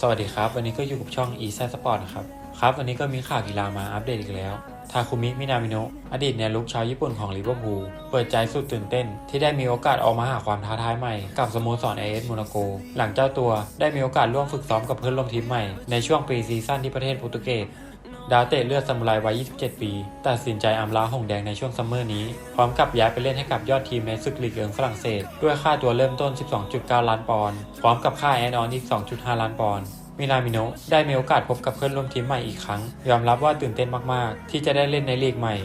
สวัสดีครับ วันนี้ก็อยู่กับช่อง e s ซ Sport นะครับ ครับ วันนี้ก็มีข่าวกีฬามาอัปเดตอีกแล้ว ทาคุมิ มินามิโนะอดีตแนวลุกชาวญี่ปุ่นของลิเวอร์พูลเปิดใจสุดตื่นเต้น ที่ได้มีโอกาสออกมาหาความท้าทายใหม่ กับสโมสรเอเอสโมนาโก หลังเจ้าตัวได้มีโอกาสร่วมฝึกซ้อมกับเพื่อนร่วมทีมใหม่ในช่วงปรีซีซั่นที่ประเทศโปรตุเกส ดาวเตะเลือดซามูไรวัย 27 ปี ตัดสินใจอำลาหงแดงในช่วงซัมเมอร์นี้ พร้อมกับย้ายไปเล่นให้กับยอดทีมในศึกลีกเอิงฝรั่งเศส ด้วยค่าตัวเริ่มต้น 12.9 ล้านปอนด์ พร้อมกับค่าแอนออนอีก 2.5 ล้านปอนด์มินามิโนได้มีโอกาสพบกับเพื่อนร่วมทีมใหม่อีกครั้ง ยอมรับว่าตื่นเต้นมาก ๆ ที่จะได้เล่นในลีกใหม่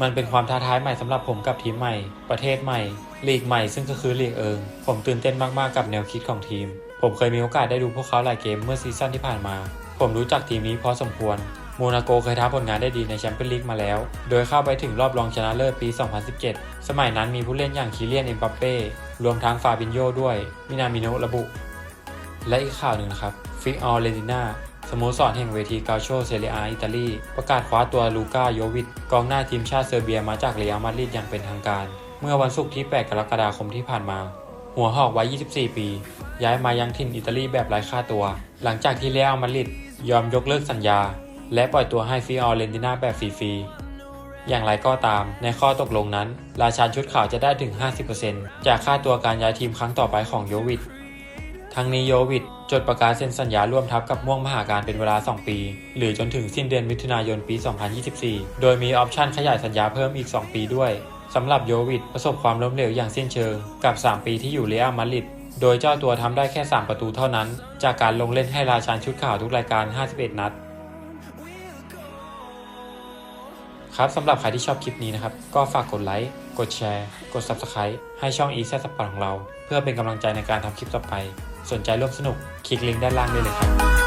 มันเป็นความท้าทายใหม่สำหรับผมกับทีมใหม่ ประเทศใหม่ ลีกใหม่ซึ่งก็คือลีกเอิง ผมตื่นเต้นมาก ๆ กับแนวคิดของทีม ผมเคยมีโอกาสได้ดูพวกเขาหลายเกมเมื่อซีซั่นที่ผ่านมา ผมรู้จักทีมนี้พอสมควรโมนาโกเคยท้าผลงานได้ดีในแชมเปี้ยนลีกมาแล้ว โดยเข้าไปถึงรอบรองชนะเลิศปี 2017 สมัยนั้นมีผู้เล่นอย่างคิเลียนเอ็มบัปเป้ รวมทั้งฟาบินโยด้วย มินามิโนะระบุ และอีกข่าวหนึ่งนะครับ ฟิกออเรติน่าสโมสรแห่งเวทีกาโชเซเรียอาอิตาลี ประกาศคว้าตัวลูกาโยวิชกองหน้าทีมชาติเซอร์เบียมาจากเรอัลมาดริดอย่างเป็นทางการ เมื่อวันศุกร์ที่ 8 กรกฎาคมที่ผ่านมา หัวหอกวัย 24 ปี ย้ายมายังถิ่นอิตาลีแบบไร้ค่าตัว หลังจากที่เรอัลมาดริดยอมยกเลิกสัญญา และปล่อยตัวให้ฟิออเรนติน่าแบบฟรีๆ อย่างไรก็ตาม ในข้อตกลงนั้น ราชาชุดขาวจะได้ถึง 50%จากค่าตัวการย้ายทีมครั้งต่อไปของโยวิชทั้งนี้โยวิดจดประกาศเซ็นสัญญาร่วมทัพกับม่วงมหาการเป็นเวลา 2 ปี หรือจนถึงสิ้นเดือนมิถุนายนปี 2024 โดยมีออปชันขยายสัญญาเพิ่มอีก 2 ปีด้วยสำหรับโยวิดประสบความล้มเหลวอย่างสิ้นเชิง กับ 3 ปีที่อยู่เรอัลมาดริดโดยเจ้าตัวทำได้แค่ 3 ประตูเท่านั้น จากการลงเล่นให้ราชันชุดขาวทุกรายการ 51 นัด ครับสำหรับใครที่ชอบคลิปนี้นะครับ ก็ฝากกดไลค์ กดแชร์ กด Subscribe ให้ช่อง e s ซ Sport ของเรา เพื่อเป็นกำลังใจในการทำคลิปต่อไป สนใจร่วมสนุก คลิกลิงก์ด้านล่างได้เลยครับ